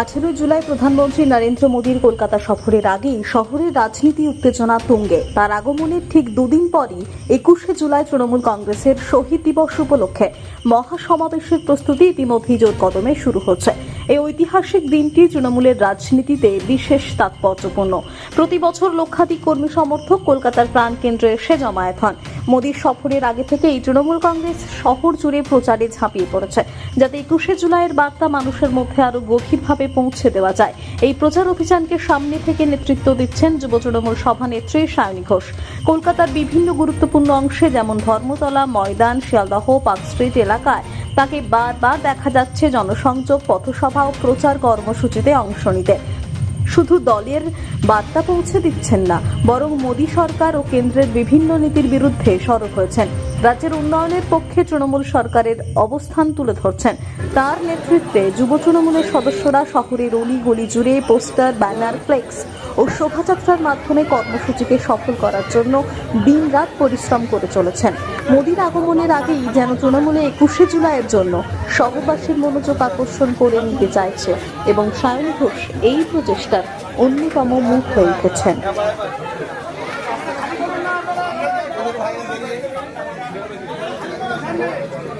আঠেরোই জুলাই প্রধানমন্ত্রী নরেন্দ্র মোদীর কলকাতা সফরের আগেই শহরের রাজনীতি উত্তেজনা তুঙ্গে। তার আগমনের ঠিক দুদিন পরই একুশে জুলাই তৃণমূল কংগ্রেসের শহীদ দিবস উপলক্ষে মহাসমাবেশের প্রস্তুতি ইতিমধ্যেই জোর কদমে শুরু হচ্ছে। এই ঐতিহাসিক দিনটি তৃণমূলের রাজনীতিতে বিশেষ তাৎপর্যপূর্ণ। প্রতি বছর লক্ষাধিক কর্মী সমর্থক কলকাতার প্রাণকেন্দ্রে এসে জমায়েত হন। মোদীর সফরের আগে থেকে এই তৃণমূল কংগ্রেস শহর জুড়ে প্রচারে ঝাঁপিয়ে পড়েছে, যাতে একুশে জুলাইয়ের বার্তা মানুষের মধ্যে আরও গভীরভাবে পৌঁছে দেওয়া যায়। এই প্রচার অভিযানকে সামনে থেকে নেতৃত্ব দিচ্ছেন যুব তৃণমূল সভানেত্রী সায়নী ঘোষ। কলকাতার বিভিন্ন গুরুত্বপূর্ণ অংশে যেমন ধর্মতলা, ময়দান, শিয়ালদহ, পার্ক স্ট্রিট এলাকায় তাকে বারবার দেখা যাচ্ছে জনসংযোগ, পথসভা ও প্রচার কর্মসূচিতে অংশ নিতে। শুধু দলের বার্তা পৌঁছে দিচ্ছেন না, বরং মোদী সরকার ও কেন্দ্রের বিভিন্ন নীতির বিরুদ্ধে সরব হয়েছেন। রাজ্যের উন্নয়নের পক্ষে তৃণমূল সরকারের অবস্থান তুলে ধরছেন। তার নেতৃত্বে যুব তৃণমূলের সদস্যরা শহরের অলি গলি জুড়ে পোস্টার, ব্যানার, ফ্লেক্স ও শোভাযাত্রার মাধ্যমে কর্মসূচিকে সফল করার জন্য দিনরাত পরিশ্রম করে চলেছেন। মোদীর আগমনের আগেই যেন তৃণমূলে একুশে জুলাইয়ের জন্য শহরবাসীর মনোযোগ আকর্ষণ করে নিতে চাইছে এবং সায়ন ঘোষ এই প্রচেষ্টার অন্যতম মুখ হয়ে উঠেছেন। 残念!